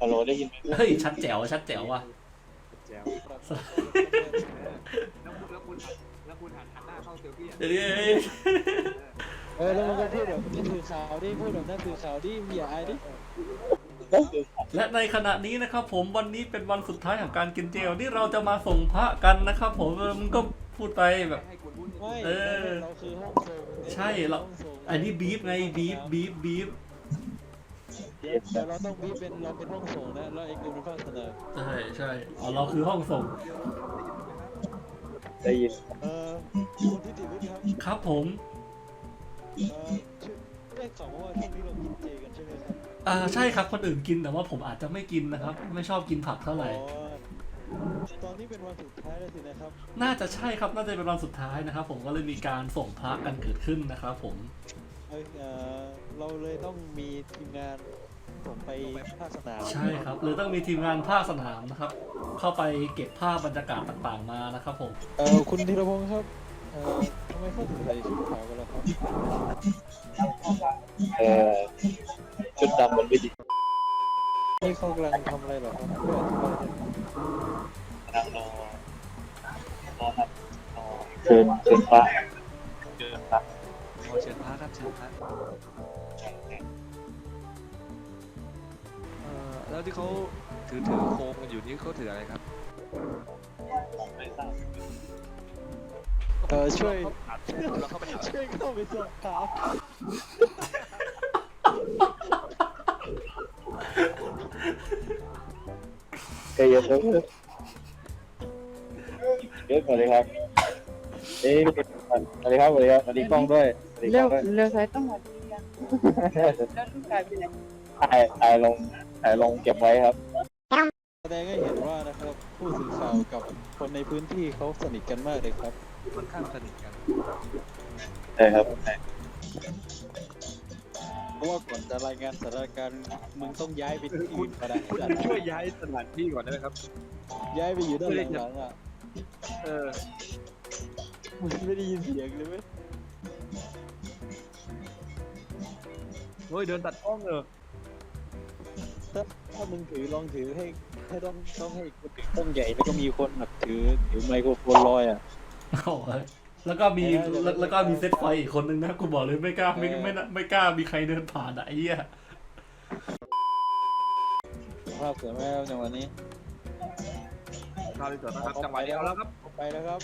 ฮัลโหลได้ยินไหมเฮ้ยชัดแจ๋วชัดแจ๋วว่ะ แจ๋วแล้วคุณแล้วคุณหันแล้วคุณหันหันหน้าเข้าเซลฟี่อะเดี๋ยวนี้เออแล้วมันก็พูดแบบนั่นคือข่าวดิพูดแบบนั่นคือข่าวดิมีอะไรดิก็คือและในขณะนี้นะครับผมวันนี้เป็นวันสุดท้ายของการกินเจลที่เราจะมาส่งพระกันนะครับผมเออมึงก็พูดไปแบบ ให้คุณพูดไม่เออ เราคือห้องส่งใช่เราห้งส่งอันนี้บีฟไงบีฟบีฟบีฟ แต่เราต้องบีบเป็นเราเป็นห้องส่งนะแล้วไอ้กูเป็นภาคเสนอใช่ใช่อ๋อเราคือห้องส่ง ได้ยินเออคุณทิติวุฒิครับครับผม เออชื่อได้ข่าวมาว่าช่วงนี้เรากินเจกันใช่ไหมครับอ่าใช่ครับคนอื่นกินแต่ว่าผมอาจจะไม่กินนะครับ ไม่ชอบกินผักเท่าไหร่ อ๋อตอนนี้เป็นวันสุดท้ายแล้วสินะครับน่าจะใช่ครับน่าจะเป็นวันสุดท้ายนะครับ ผมก็เลยมีการส่งพระกันเกิดขึ้นนะครับผมเอ่อเอ่อเราเลยต้องมีทีมงานส่งไปภาคสนามใช่ครับเลยต้องมีทีมงานภาคสนามนะครับ เข้าไปเก็บภาพบรรยากาศต่างๆมานะครับผม เออคุณธีรพงศ์ครับเออทำไมเขาถึงใส่ชุดขาวกันล่ะครับเออชุดดำมันไม่ดีนี่เขากำลังทำอะไรเหรอครับช่วยอธิบายหน่อยนั่งรอรอครับรอเชิญเชิญพระเชิญพระขอเชิญพระ ครับเชิญพระเอ่อแล้วที่เขาถือถือโคมกันอยู่นี่เขาถืออะไรครับไม่ทราบเออช่วย เราเข้าไปหาช่วยเข้าไปส่งข่าวเฮ้ยเยอะเยอะเยอะเยอะสวัสดีครับ เอ้ยสวัสดีครับสวัสดีครับสวัสดีกล้องด้วยสวัสดีกล้เร็อวงด้วยเร็วสายต้องหมดยังแล้วลูกชายไปไหนถ่ายถ่ายลงถ่ายลงเก็บไว้ครับ แสดงให้เห็นว่านะครับผู้สื่อข่าวกับคนในพื้นที่เขาสนิทกันมากเลยครับ ค่อนข้างสนิทกัน ใช่ครับใช่เพราะว่าก่อนจะรายงานสถานการณ์มึงต้องย้ายไปที่อื่นก็ได้คุณช่วยย้ายสถานที่ก่อนได้ไหมครับ ย้ายไปอยู่ด้านหลังๆอะเออ มึงไม่ได้ยินเสียงเลยไหมเฮ้ยเดินตัดกล้องเออถ้าถ้ามึงถือลองถือให้ให้ต้องต้องให้คนถือกล้องใหญ่แล้วก็มีคนแบบถือถือไมโครโฟนลอยอะโอ้โหแล้วก็มีแล้วแล้วก็มีเซตไฟอีกคนนึงนะกูบอกเลยไม่กล้าไม่ไม่ไม่ไม่กล้ามีใครเดินผ่านอะไอ้เหี้ย ภาพสวยไหมครับจังหวะนี้ คราวที่สองนะครับจังหวะเดียวแล้วครับ ไปแล้วครับ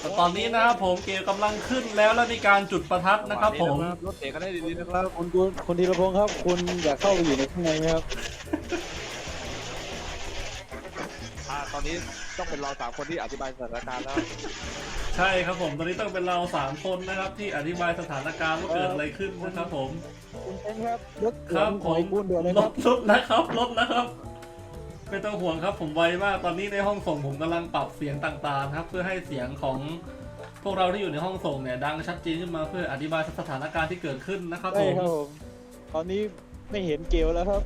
แต่ตอนนี้นะครับผมเกมกำลังขึ้นแล้วแล้วมีการจุดประทัดนะครับผม รถเตะกันได้ดีๆนะครับคุณคุณคุณธีรพงศ์ครับ คุณอยากเข้าไปอยู่ในข้างในไหมครับอ่าตอนนี้ต้องเป็นเราสามคนที่อธิบายสถานการณ์แล้วใช่ครับผมตอนนี้ต้องเป็นเราสามคนนะครับที่อธิบายสถานการณ์ว่าเกิดอะไรขึ้นนะครับผมคุณเต้นครับยกครับผขอมให้คุณเดือดเลยลครับดลดนะครับลดนะครับ ไม่ต้องห่วงครับผมไวมากตอนนี้ในห้องส่งผมกำลังปรับเสียงต่างๆครับ เพื่อให้เสียงของพวกเราที่อยู่ในห้องส่งเนี่ยดังชัดเจนขึ้นมาเพื่ออธิบายสถานการณ์ที่เกิดขึ้นนะครับผใช่มครับผมตอนนี้ไม่เห็นเกลแล้วครับ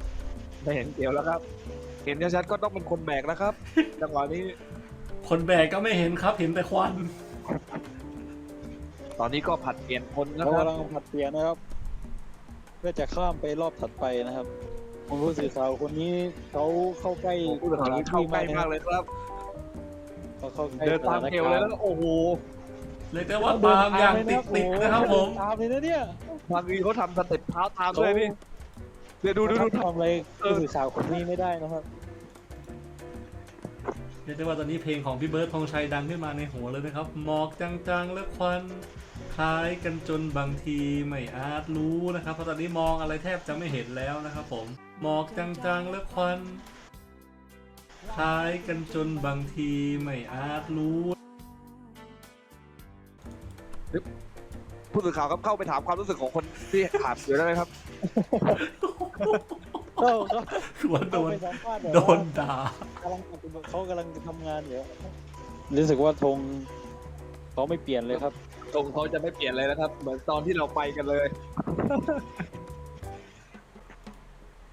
ได้เห็นเกี่ยวแล้วครับ เห็นชัดๆก็ต้องเป็นคนแบกแล้วครับจังหวะนี้ คนแบกก็ไม่เห็นครับ เห็นแต่ควัน ตอนนี้ก็ผัดเปลี่ยนคนนะเราครับกำลังผลัดเปลี่ยนนะครับ เพื่อจะข้ามไปรอบถัดไปนะครับ คุณผู้สื่อข่าวคนนี้เขาเข้าใกล้ผู้สื่อข่าวนี้เข้าใกล้มากเลยครับ เขาเข้าใกล้เดินตามเกลเลยแล้วโอ้โหเรียกได้ว่าตามอย่างติดติดๆนะครับผมตามเลยนะเนี่ยบางทีเขาทำสเต็ปเท้าตามด้วยพี่เดี๋ยวดูดูดูทำอะไรผู้สื่อข่าวคนนี้ไม่ได้นะครับเรียกได้ว่าตอนนี้เพลงของพี่เบิร์ดธงชัยดังขึ้นมาในหัวเลยนะครับ หมอกจางๆและควัน คล้ายกันจนบางทีไม่อาจรู้นะครับเพราะตอนนี้มองอะไรแทบจะไม่เห็นแล้วนะครับผมหมอกจางๆและควันคล้ายกันจนบางทีไม่อาจรู้ผู้สื่อข่าวครับเข้าไปถามความรู้สึกของคนที่ถามอยู่ได้ไหมครับ ก็ก็คือว่าโดนไปสัมภาษณ์แบบโดว่านด่ากำลังปฏิบัติเขากำลังทำงานอยู่รู้สึกว่าธงเขาไม่เปลี่ยนเลยครับ ตรงเขาจะไม่เปลี่ยนเลยนะครับ เหมือนตอนที่เราไปกันเลย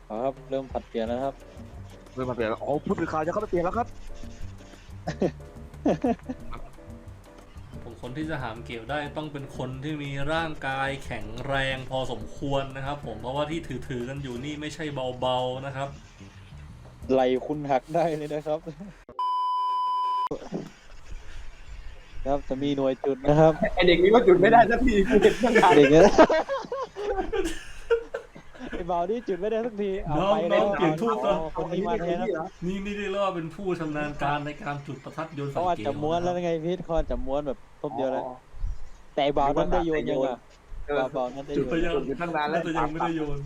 เอาครับ เริ่มผลัดเปลี่ยนแล้วครับ เริ่มมาเปลี่ยนแล้วอ๋อผู้สื่อข่าวจะเข้าไปเปลี่ยนแล้วครับ ผมคนที่จะหามเกี่ยวได้ต้องเป็นคนที่มีร่างกายแข็งแรงพอสมควรนะครับ ผมเพราะว่าที่ถือๆกันอยู่นี่ไม่ใช่เบาๆนะครับ ไหลคุณหักได้เลยนะครับ ครับ จะมีหน่วยจุดนะครับ ไอเด็กนี้ก็จุดไม่ได้สักทีกูเห็นตั้งนานเด็กเนี่ยไอ้เบานี่จุดไม่ได้สักทีเอาน้องไปแล้วน้องเปลี่ยนทูบก่อนเอาคนนี้มาแทนครับนี่นี่เรียกว่าเป็นผู้ชำนาญการในการจุดประทัดโยนสัเขางอาจเกตจะม้วนแล้วไงพีทเขาอาจจะม้วนแบบทบเดียวแล้วแต่ไอ้เบานั้นได้โยนยังอะเออเบาๆนั้นได้จุดโยไปนยังจุดอยู่ตั้งนานแล้ว น่าจะยังไม่ได้โยน